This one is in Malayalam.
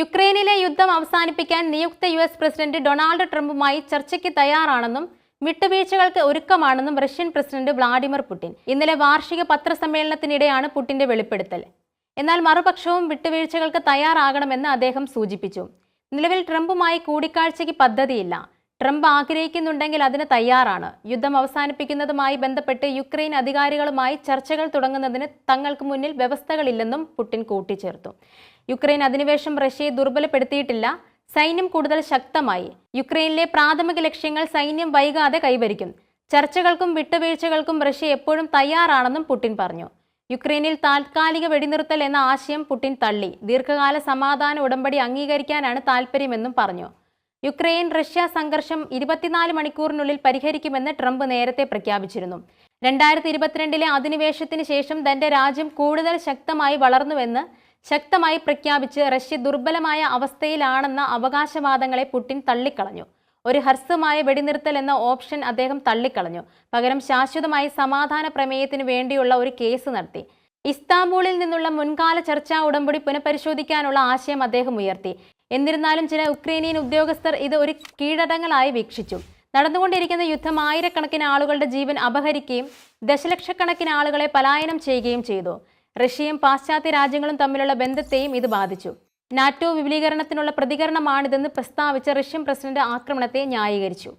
യുക്രൈനിലെ യുദ്ധം അവസാനിപ്പിക്കാൻ നിയുക്ത യു എസ് പ്രസിഡന്റ് ഡൊണാൾഡ് ട്രംപുമായി ചർച്ചയ്ക്ക് തയ്യാറാണെന്നും വിട്ടുവീഴ്ചകൾക്ക് ഒരുക്കമാണെന്നും റഷ്യൻ പ്രസിഡന്റ് വ്ളാഡിമിർ പുടിൻ. ഇന്നലെ വാർഷിക പത്രസമ്മേളനത്തിനിടെയാണ് പുടിന്റെ വെളിപ്പെടുത്തൽ. എന്നാൽ മറുപക്ഷവും വിട്ടുവീഴ്ചകൾക്ക് തയ്യാറാകണമെന്ന് അദ്ദേഹം സൂചിപ്പിച്ചു. നിലവിൽ ട്രംപുമായി കൂടിക്കാഴ്ചയ്ക്ക് പദ്ധതിയില്ല. ട്രംപ് ആഗ്രഹിക്കുന്നുണ്ടെങ്കിൽ അതിന് തയ്യാറാണ്. യുദ്ധം അവസാനിപ്പിക്കുന്നതുമായി ബന്ധപ്പെട്ട് യുക്രൈൻ അധികാരികളുമായി ചർച്ചകൾ തുടങ്ങുന്നതിന് തങ്ങൾക്ക് മുന്നിൽ വ്യവസ്ഥകളില്ലെന്നും പുടിൻ കൂട്ടിച്ചേർത്തു. യുക്രൈൻ അധിനിവേശം റഷ്യയെ ദുർബലപ്പെടുത്തിയിട്ടില്ല സൈന്യം കൂടുതൽ ശക്തമായി. യുക്രൈനിലെ പ്രാഥമിക ലക്ഷ്യങ്ങൾ സൈന്യം വൈകാതെ കൈവരിക്കും. ചർച്ചകൾക്കും വിട്ടുവീഴ്ചകൾക്കും റഷ്യ എപ്പോഴും തയ്യാറാണെന്നും പുടിൻ പറഞ്ഞു. യുക്രൈനിൽ താൽക്കാലിക വെടിനിർത്തൽ എന്ന ആശയം പുടിൻ തള്ളി. ദീർഘകാല സമാധാന ഉടമ്പടി അംഗീകരിക്കാനാണ് താൽപ്പര്യമെന്നും പറഞ്ഞു. യുക്രൈൻ റഷ്യ സംഘർഷം ഇരുപത്തിനാല് മണിക്കൂറിനുള്ളിൽ പരിഹരിക്കുമെന്ന് ട്രംപ് നേരത്തെ പ്രഖ്യാപിച്ചിരുന്നു. രണ്ടായിരത്തി ഇരുപത്തിരണ്ടിലെ അധിനിവേശത്തിന് ശേഷം തന്റെ രാജ്യം കൂടുതൽ ശക്തമായി വളർന്നുവെന്ന് ശക്തമായി പ്രഖ്യാപിച്ച് റഷ്യ ദുർബലമായ അവസ്ഥയിലാണെന്ന അവകാശവാദങ്ങളെ പുടിൻ തള്ളിക്കളഞ്ഞു. ഒരു ഹ്രസ്വമായ വെടിനിർത്തൽ എന്ന ഓപ്ഷൻ അദ്ദേഹം തള്ളിക്കളഞ്ഞു. പകരം ശാശ്വതമായി സമാധാന പ്രമേയത്തിന് വേണ്ടിയുള്ള ഒരു കേസ് നടത്തി. ഇസ്താംബൂളിൽ നിന്നുള്ള മുൻകാല ചർച്ചാ ഉടമ്പടി പുനഃപരിശോധിക്കാനുള്ള ആശയം അദ്ദേഹം ഉയർത്തി. എന്നിരുന്നാലും ചില ഉക്രൈനിയൻ ഉദ്യോഗസ്ഥർ ഇത് ഒരു കീഴടങ്ങളായി വീക്ഷിച്ചു. നടന്നുകൊണ്ടിരിക്കുന്ന യുദ്ധം ആയിരക്കണക്കിന് ആളുകളുടെ ജീവൻ അപഹരിക്കുകയും ദശലക്ഷക്കണക്കിന് ആളുകളെ പലായനം ചെയ്യുകയും ചെയ്തു. റഷ്യയും പാശ്ചാത്യ രാജ്യങ്ങളും തമ്മിലുള്ള ബന്ധത്തെയും ഇത് ബാധിച്ചു. നാറ്റോ വിപുലീകരണത്തിനുള്ള പ്രതികരണമാണിതെന്ന് പ്രസ്താവിച്ച റഷ്യൻ പ്രസിഡന്റ് ആക്രമണത്തെ ന്യായീകരിച്ചു.